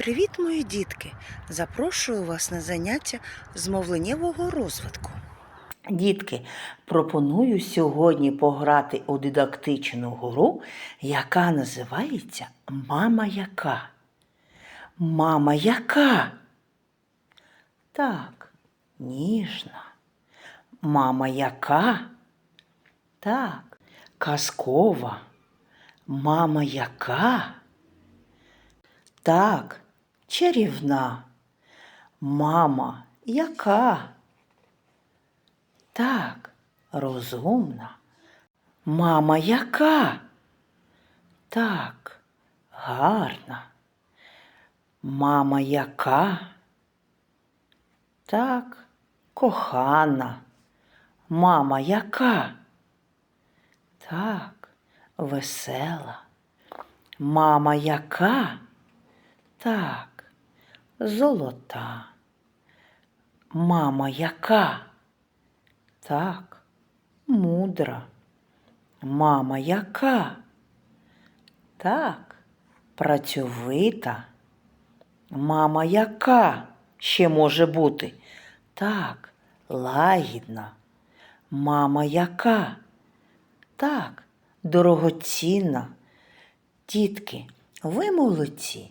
Привіт, мої дітки! Запрошую вас на заняття з мовленнєвого розвитку. Дітки, пропоную сьогодні пограти у дидактичну гру, яка називається Мама яка. Мама яка? Так, ніжна. Мама яка? Так, казкова. Мама яка? Так, чарівна. Мама яка? Так, розумна. Мама яка? Так, гарна. Мама яка? Так, кохана. Мама яка? Так, весела. Мама яка? Так, золота. Мама яка? Так, мудра. Мама яка? Так, працьовита. Мама яка ще може бути? Так, лагідна. Мама яка? Так, дорогоцінна. Дітки, ви молодці.